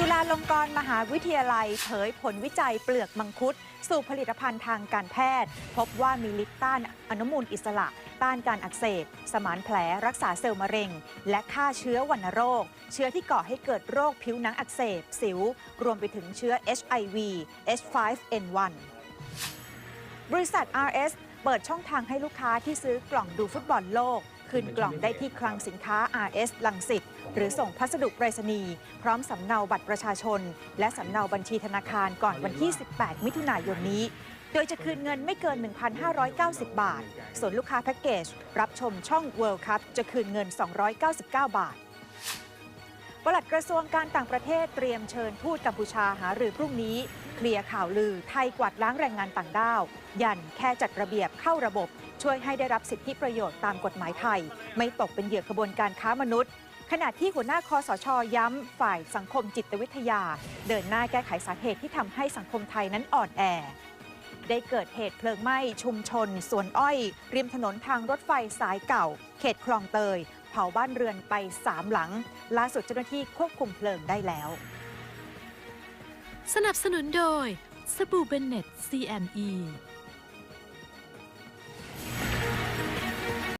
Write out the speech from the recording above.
จุฬาลงกรณ์มหาวิทยาลัย เผยผลวิจัยเปลือกมังคุด สู่ผลิตภัณฑ์ทางการแพทย์ พบว่ามีฤทธิ์ต้านอนุมูลอิสระ ต้านการอักเสบ สมานแผลรักษาเซลล์มะเร็ง และฆ่าเชื้อวัณโรค เชื้อที่ก่อให้เกิดโรคผิวหนังอักเสบ สิว รวมไปถึงเชื้อ HIV H5N1 บริษัท RS เปิดช่องทางให้ลูกค้าที่ซื้อกล่องดูฟุตบอลโลก คืนกล่องได้ที่คลังสินค้า RS ลังสิตหรือส่งพัสดุไปรษณีย์พร้อมสำเนาบัตรประชาชน และสำเนาบัญชีธนาคารก่อนวันที่ 18 มิถุนายนนี้ โดยจะคืนเงินไม่เกิน 1,590 บาท ส่วนลูกค้าแพ็กเกจ รับชมช่อง World Cup จะคืนเงิน 299 บาท ปลัดกระทรวงการต่างประเทศเตรียมเชิญทูตกัมพูชาหารือพรุ่งนี้ เคลียร์ข่าวลือไทยกวาดล้างแรงงานต่างด้าว ยันแค่จัดระเบียบเข้าระบบ ช่วยให้ได้รับสิทธิประโยชน์ตามกฎหมายไทย ไม่ตกเป็นเหยื่อขบวนการค้ามนุษย์ ขณะที่หัวหน้าคอสชย้ำ ฝ่ายสังคมจิตวิทยา เดินหน้าแก้ไขสาเหตุที่ทำให้สังคมไทยนั้นอ่อนแอได้เกิดเหตุเพลิงไหม้ชุมชนสวนอ้อย ริมถนนทางรถไฟสายเก่า เขตคลองเตยเผาบ้านเรือนไปสามหลัง ล่าสุดเจ้าหน้าที่ควบคุมเพลิงได้แล้ว สนับสนุนโดยสบู่เบนเน็ต CME